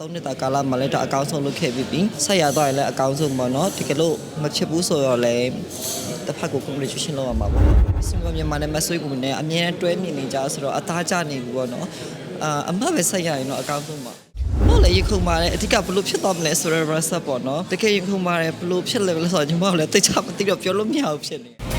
သုံးနှစ်တာကာလမှာလည်းဒါအကောင်းဆုံးလုပ်ခဲ့ပြီးပြီဆက်ရသွားရင်လည်းအကောင်းဆုံးပေါ့နော်တကယ်လို့မဖြစ်ဘူးဆိုတော့လည်းတစ်ဖက်ကို congratulation လုပ်ရမှာပေါ့စင်ကာမြန်မာနဲ့မဆွေးကူနဲ့အမြဲတမ်းတွဲမြင်နေကြဆိုတော့အသားကျနေပြီပေါ့နော်အာအမပဲဆက်ရရင်တော့အကောင်းဆုံးပါဟုတ်လေရခုံပါတယ်အဓိကဘလို့ဖြစ်သွားမလဲဆိုတော့ reset ပေါ့နော်တကယ်ရခုံပါတယ်ဘလို့ဖြစ်လဲလဲဆိုတော့ညီမကလည်းတိတ်ချမသိတော့ပြောလို့မရဘူးဖြစ်နေ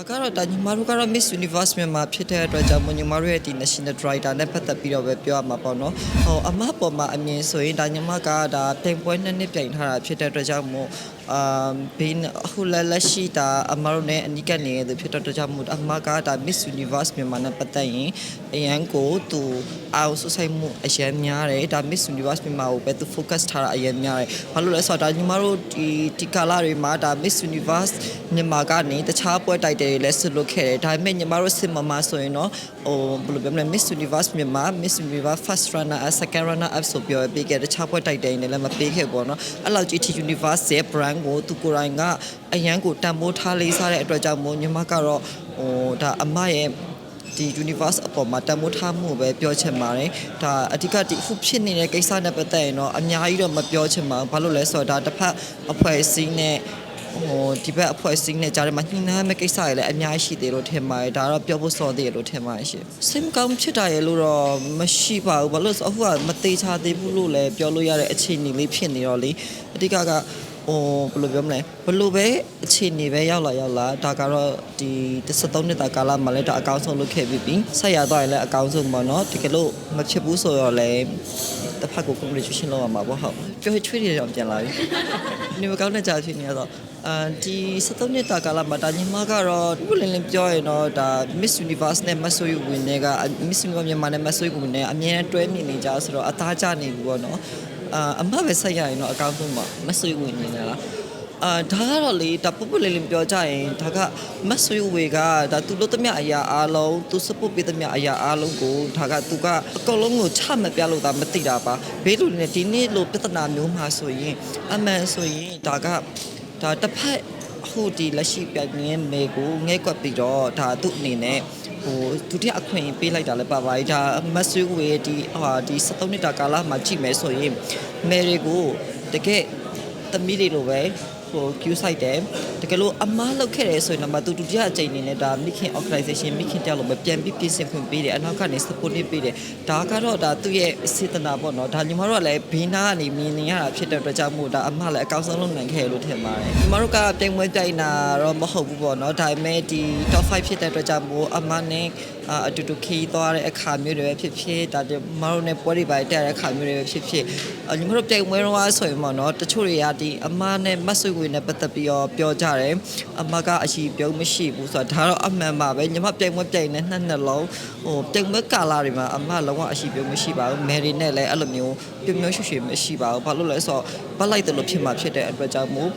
ဒါကတော့ဒါညီမတို့ကတော့ Miss Universe မြန်မာဖြစ်တဲ့အတွက်ကြောင့်မို့ညီမတို့ရဲ့ဒီ National Director နဲ့ပတ်သက်ပြီးတော့ပဲပြောရမှာပေါ့နော်။ဟိုအမပေါ်မှာအမြင်ဆိုရင်ဒါညီမကဒါပြိုင်ပွဲနှစ်နှစ်ပြိုင်ထားတာဖြစ်တဲ့အတွက်ကြောင့်မို့ အာဘင်းအခုလည်းလက်ရှိဒါအမတို့နဲ့အနိကနေရတဲ့ဖြစ်တဲ့အတွက်ကြောင့်မို့အမကဒါ Miss Universe မြန်မာနဲ့ပတ်သက်ရင်အရန်ကိုသူအောင်ဆဆိုင်မှုအရန်များတယ်ဒါ Miss Universe မြန်မာကိုပဲသူ focus ထားတာအရန်များတယ်။ဘာလို့လဲဆိုတော့ဒါညီမတို့ဒီဒီကာလတွေမှာဒါ Miss Universe မြန်မာကနေတခြားပွဲတိုက်တယ်လည်းဆွလုပ်ခဲ့တယ်ဒါပေမဲ့ညီမတို့စစ်မမဆိုရင်တော့ဟိုဘယ်လိုပြောမလဲ Miss Universe မြန်မာ Miss Universe First Runner up Second Runner up ဆိုပြောပေးခဲ့တခြားပွဲတိုက်တယ်နဲ့လည်းမပေးခဲ့ပေါ့နော်အဲ့လောက်ကြီး T Universe ရဲ့ brand ကိုသူကိုယ်တိုင်ကအရန်ကိုတန်ဖိုးထားလေးစားတဲ့အတွက်ကြောင့်မို့ညီမကတော့ဟိုဒါအမရဲ့ဒီ universe အပေါ်မှာတန်မိုးထားမှုပဲပြောချင်ပါတယ်ဒါအဓိကဒီအခုဖြစ်နေတဲ့ကိစ္စနဲ့ပတ်သက်ရင်တော့အများကြီးတော့မပြောချင်ပါဘူးဘာလို့လဲဆိုတော့ဒါတစ်ဖက်အဖွဲ့အစည်းနဲ့ဟိုဒီဘက်အဖွဲ့အစည်းနဲ့ကြားထဲမှာညှိနှိုင်းမဲ့ကိစ္စတွေလည်းအများကြီးရှိသေးလို့ထင်ပါတယ်ဒါတော့ပြောဖို့စောသေးတယ်လို့ထင်ပါတယ်ရှင်စိတ်မကောင်းဖြစ်တာရဲ့လို့တော့မရှိပါဘူးဘာလို့လဲဆိုအခုကမသေးချာသေးဘူးလို့လည်းပြောလို့ရတဲ့အခြေအနေလေးဖြစ်နေတော့လေအဓိကက ဟိုဘယ်လိုပြောမလဲဘယ်လိုပဲအခြေအနေပဲရောက်လာရောက်လာဒါကတော့ဒီ73နှစ်တာကာလမှာလည်းဒါအကောင်းဆုံးလုပ်ခဲ့ပြီးပြီဆက်ရသွားရင်လည်းအကောင်းဆုံးပေါ့နော်တကယ်လို့မဖြစ်ဘူးဆိုတော့လည်းတစ်ဖက်ကို congratulation လုပ်ရမှာပေါ့ဟုတ်ပြောချွေးရအောင်ပြန်လာပြီနေမကောင်းတဲ့ကြာဖြစ်နေရတော့အာဒီ73နှစ်တာကာလမှာဒါညီမကတော့ဘယ်လင်းလင်းပြောရင်တော့ဒါ Miss Universe နဲ့မဆွေးဝင်တွေက Miss Universe မြန်မာနဲ့မဆွေးဝင်နေအမြဲတမ်းတွဲမြင်နေကြဆိုတော့အသားကျနေပြီပေါ့နော် အာအမပဲဆက်ရရင်တော့အကောင်းဆုံးပါမဆွေးဝင်နေလားအာဒါကတော့လေဒါပုပ်ပုလေးလေးပြောကြရင်ဒါကမဆွေးဝေကဒါသူလို့သမျှအရာအားလုံးသူစပုတ်ပေးသမျှအရာအားလုံးကိုဒါကသူကအကုန်လုံးကိုချမပြလို့ဒါမသိတာပါဘေးလူတွေနဲ့ဒီနေ့လိုပြဿနာမျိုးမှာဆိုရင်အမှန်ဆိုရင်ဒါကဒါတစ်ဖက် ဟိုဒီလက်ရှိပြငင်းမေကိုငဲကွက်ပြီးတော့ဒါသူ့အနေနဲ့ဟိုဒုတိယအခွင့်အရေးပေးလိုက်တာလည်းပါပါဒါမဆွေးဝေဒီဟာဒီ73နှစ်တာကာလမှာကြည့်မယ်ဆိုရင်မယ်တွေကိုတကယ်သမီးတွေလိုပဲ ဟို queue site တယ်တကယ်လို့အမားလောက်ခဲ့တယ်ဆိုရင်တော့မသူဒုတိယအကြိမ်အနေနဲ့ဒါမိခင် organization မိခင်တယောက်လုံးပဲပြန်ပြီးပြင်ဆင်ခွင့်ပေးတယ်အနောက်ကနေ support ပေးတယ်ဒါကတော့ဒါသူ့ရဲ့စေတနာပေါ့နော်ဒါညီမတို့ကလည်းဘေးနားကနေမြင်နေရတာဖြစ်တဲ့အတွက်ကြောင့်မို့ဒါအမလည်းအကောင်းဆုံးလုပ်နိုင်ခဲ့လို့ထင်ပါတယ်ညီမတို့ကပြိုင်ပွဲပြိုင်တာတော့မဟုတ်ဘူးပေါ့နော်ဒါပေမဲ့ဒီ top 5ဖြစ်တဲ့အတွက်ကြောင့်မို့အမနဲ့အာအတူတူခီးသွားတဲ့အခါမျိုးတွေပဲဖြစ်ဖြစ်ဒါညီမတို့နဲ့ပွဲတွေပါတက်တဲ့အခါမျိုးတွေပဲဖြစ်ဖြစ်အာညီမတို့ပြိုင်ပွဲတော့ဆိုရင်ပေါ့နော်တချို့တွေကဒီအမနဲ့မတ်ဆွေဝင်နဲ့ပတ်သက်ပြီးတော့ပြောကြတယ်အမကအရှိပြုံးမရှိဘူးဆိုတော့ဒါတော့အမှန်ပါပဲညီမပြိုင်ပွဲပြိုင်နေနှစ်နှစ်လုံးဟိုပြိုင်ပွဲကာလာတွေမှာအမလုံးဝအရှိပြုံးမရှိပါဘူးမယ်ရီနဲ့လည်းအဲ့လိုမျိုးပြုံးမျိုးရွှေရွှေမရှိပါဘူးဘာလို့လဲဆိုတော့ပတ်လိုက်တယ်လို့ဖြစ်မှာဖြစ်တဲ့အတွက်ကြောင့်မို့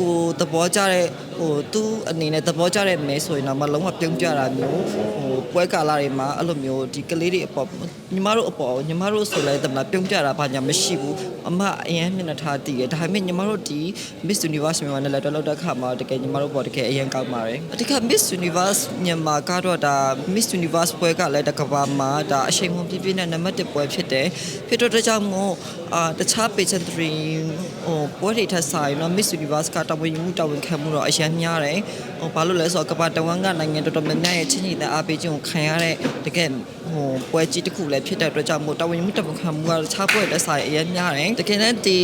ကိုသဘောကျတဲ့ဟိုသူ့အနေနဲ့သဘောကျတဲ့မဲဆိုရင်တော့မလုံးဝပြုံးကြတာမျိုးဟိုပွဲကာလာတွေမှာအဲ့လိုမျိုးဒီကလေးတွေအပေါ်ညီမတို့အပေါ်ညီမတို့ဆိုလဲတမလားပြုံးကြတာဘာညာမရှိဘူးအမအရင်မျက်နှာထားတည်ရဒါပေမဲ့ညီမတို့ဒီ Miss Universe မြန်မာနဲ့လည်းတော်တော်တက်ခါမှာတကယ်ညီမတို့ပေါ်တကယ်အရင်ကောက်ပါတယ်အတိက Miss Universe မြန်မာကတော့ဒါ Miss Universe ပွဲကလည်းတကဘာမှာဒါအချိန်မှပြည့်ပြည့်နဲ့နံပါတ်1ပွဲဖြစ်တယ်ဖြစ်တော့တကြောင်မို့အာတခြား patient 3ဟိုပွဲတွေထက်ဆိုင်တော့ Miss Universe ကတာဝန်ယူမှုတာဝန်ခံမှုတော့အရင်များတယ်ဟိုဘာလို့လဲဆိုတော့ကမ္ဘာတဝန်းကနိုင်ငံတော်တော်များများရဲ့ချင်းချင်းတဲ့အားပေးခြင်းကိုခံရတဲ့တကယ်ဟိုပွဲကြီးတစ်ခုလည်းဖြစ်တဲ့အတွက်ကြောင့်မို့တာဝန်ယူမှုတာဝန်ခံမှုကတခြားပွဲတွေဆိုင်အရင်များတယ်တကယ်တမ်းဒီ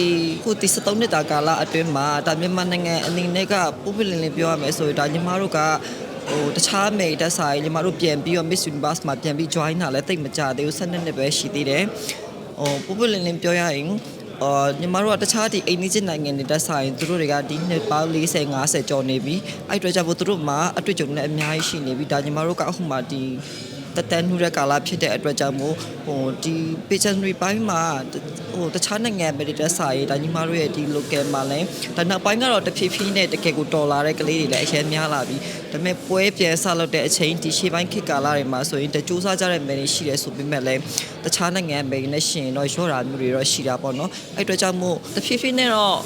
ခုဒီ73နှစ်တာကာလအတွင်းမှာဒါမြန်မာနိုင်ငံအနေနဲ့ကပို့ပလင်လင်းပြောရမယ်ဆိုရင်ဒါညီမတို့ကဟိုတခြားမေတက်ဆိုင်ညီမတို့ပြန်ပြီးတော့ Miss Universe မှာပြန်ပြီး join တာလည်းတိတ်မကြသေးဘူး12နှစ်ပဲရှိသေးတယ်ဟိုပုပ္ပလင်းလင်းပြောရရင် အော်ညီမတို့ကတခြားဒီအိန္ဒိယနိုင်ငံတွေတက်ဆိုင်သူတို့တွေကဒီနှစ်ပေါင်း40 50ကျော်နေပြီအဲ့အတွက်ကြောင့်မို့သူတို့မှာအတွေ့အကြုံလည်းအများကြီးရှိနေပြီဒါညီမတို့ကအခုမှဒီ တက်တန်းနှူးတဲ့ကာလဖြစ်တဲ့အတွက်ကြောင့်မို့ဟိုဒီ pageantry ပိုင်းမှာဟိုတခြားနိုင်ငံပဲတက်ဆိုင်ဒါညီမတို့ရဲ့ဒီ local မှာလည်းဒါနောက်ပိုင်းကတော့တဖြည်းဖြည်းနဲ့တကယ်ကိုတော်လာတဲ့ကလေးတွေလည်းအရင်များလာပြီဒါပေမဲ့ပွဲပြန်ဆလုပ်တဲ့အချိန်ဒီရှေ့ပိုင်းခေတ်ကာလတွေမှာဆိုရင်တကြိုးစားကြတဲ့မယ်တွေရှိတယ်ဆိုပေမဲ့လည်းတခြားနိုင်ငံပဲနဲ့ရှင်တော့ရော့တာမျိုးတွေတော့ရှိတာပေါ့နော်အဲ့အတွက်ကြောင့်မို့တဖြည်းဖြည်းနဲ့တော့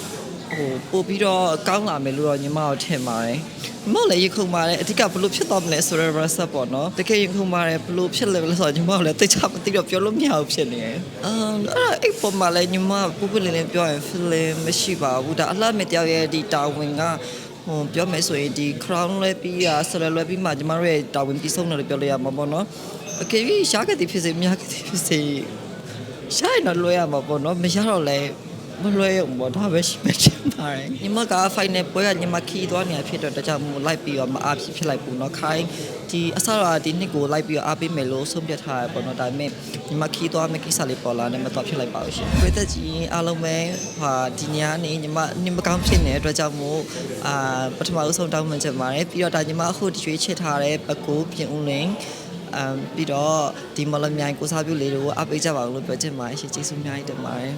ဟိုပို့ပြီးတော့ကောင်းလာမယ်လို့တော့ညီမတို့ထင်ပါတယ်ညီမတို့လည်းရခုံပါတယ်အဓိကဘလို့ဖြစ်သွားမလဲဆိုတော့ reset ပေါ့နော်တကယ်ရခုံပါတယ်ဘလို့ဖြစ်လဲလဲဆိုတော့ညီမတို့လည်းတိတ်ချမသိတော့ပြောလို့မရဘူးဖြစ်နေတယ်အာအဲ့အဲ့ပေါ်မှာလည်းညီမပူပလင်းလင်းပြောရင် feeling မရှိပါဘူးဒါအလှမဲ့တယောက်ရဲ့ဒီတာဝန်ကဟိုပြောမယ်ဆိုရင်ဒီ crown လဲပြီးရဆယ်လဲပြီးမှညီမတို့ရဲ့တာဝန်ပြီးဆုံးတယ်လို့ပြောလို့ရမှာပေါ့နော်အကေကြီးရှားခဲ့သည်ဖြစ်စေမရခဲ့သည်ဖြစ်စေရှာရင်တော့လွှဲရမှာပေါ့နော်မရတော့လဲ မလွှဲရဘူးပေါ့ဒါပဲရှိမှချင်ပါတယ်ညီမက final ပွဲကညီမခီးသွားနေတာဖြစ်တော့တကြောင်မို့လိုက်ပြီးတော့မအားဖြစ်ဖြစ်လိုက်ဘူးเนาะခိုင်းဒီအစတော့ဒီနှစ်ကိုလိုက်ပြီးတော့အားပေးမယ်လို့ဆုံးဖြတ်ထားရပေါ့နော်ဒါပေမဲ့ညီမခီးသွားမယ့်ကိစ္စလေးပေါ်လာနေမတော့ဖြစ်လိုက်ပါဘူးရှင်ဝိသက်ကြီးအားလုံးပဲဟာဒီညနေညီမနေမကောင်းဖြစ်နေတဲ့အတွက်ကြောင့်မို့အာပထမဦးဆုံးတောင်းပန်ချင်ပါတယ်ပြီးတော့ဒါညီမအခုရွေးချယ်ထားတဲ့ပကူပြင်ဦးလင်းအမ်ပြီးတော့ဒီမလမြိုင်ကိုစားပြုလေးတွေကိုအားပေးကြပါဦးလို့ပြောချင်ပါတယ်ရှင်ကျေးဇူးအများကြီးတင်ပါတယ်